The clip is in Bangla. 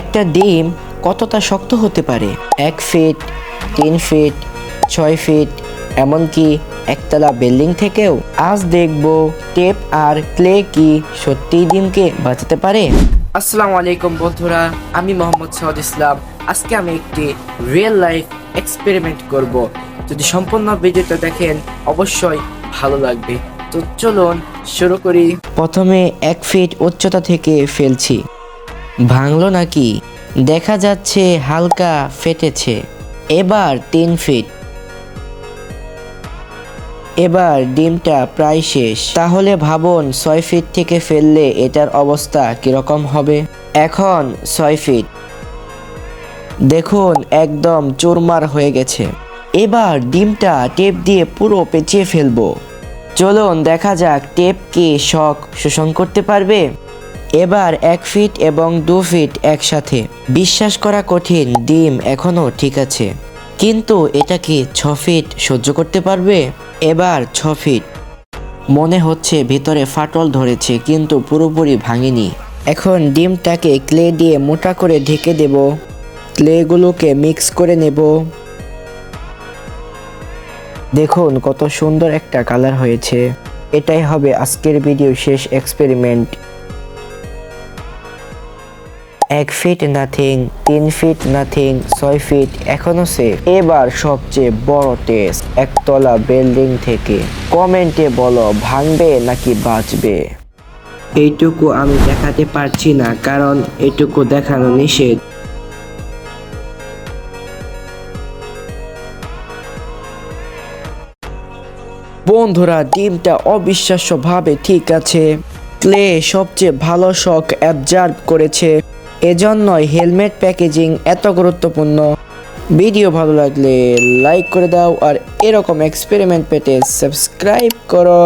একটা ডিম কতটা শক্ত হতে পারে? এক ফিট তিন ফিট ছয় ফিট এমনকি একতলা বিল্ডিং থেকেও। আজ দেখব টেপ আর ক্লে কি সত্যিই ডিমকে বাঁচাতে পারে। আসসালামু আলাইকুম বন্ধুরা আমি মোহাম্মদ সাউদ ইসলাম। আজকে আমি একটি রিয়েল লাইফ এক্সপেরিমেন্ট করব। যদি সম্পূর্ণ ভিডিওটা দেখেন অবশ্যই ভালো লাগবে। তো চলুন শুরু করি। প্রথমে এক ফিট উচ্চতা থেকে ফেলছি। ভাঙলো নাকি? দেখা যাচ্ছে হালকা ফেটেছে। এবার তিন ফিট। এবার ডিমটা প্রায় শেষ। তাহলে ভাবুন, ছয় ফিট থেকে ফেললে এটার অবস্থা কীরকম হবে? এখন ছয় ফিট। দেখুন, একদম চুরমার হয়ে গেছে। এবার ডিমটা টেপ দিয়ে পুরো পেঁচিয়ে ফেলব। চলুন, দেখা যাক টেপ কি শক শোষণ করতে পারবে? এবার এক ফিট এবং দু ফিট একসাথে। বিশ্বাস করা কঠিন, ডিম এখনও ঠিক আছে। কিন্তু এটা কি ছ ফিট সহ্য করতে পারবে? এবার ছ ফিট। মনে হচ্ছে ভিতরে ফাটল ধরেছে, কিন্তু পুরোপুরি ভাঙেনি। এখন ডিমটাকে ক্লে দিয়ে মোটা করে ঢেকে দেব। ক্লেগুলোকে মিক্স করে নেব। দেখুন কত সুন্দর একটা কালার হয়েছে। এটাই হবে আজকের ভিডিও শেষ এক্সপেরিমেন্ট। এক ফিট নাথিং তিন ফিট নাথিং ছয় ফিট এখনও সে এবার সবচেয়ে বড় টেস্ট একতলা বিল্ডিং থেকে। কমেন্টে বলো, ভাঙবে নাকি বাঁচবে? এইটুকু আমি দেখাতে পারছি না, কারণ এটুকু দেখানো নিষেধ। বন্ধুরা, ডিমটা অবিশ্বাস্যভাবে ঠিক আছে। ক্লে সবচেয়ে ভালো শখ অ্যাবজার্ভ করেছে। এজন্যই হেলমেট প্যাকেজিং এত গুরুত্বপূর্ণ। ভিডিও ভালো লাগলে লাইক করে দাও আর এরকম এক্সপেরিমেন্ট পেতে সাবস্ক্রাইব করো।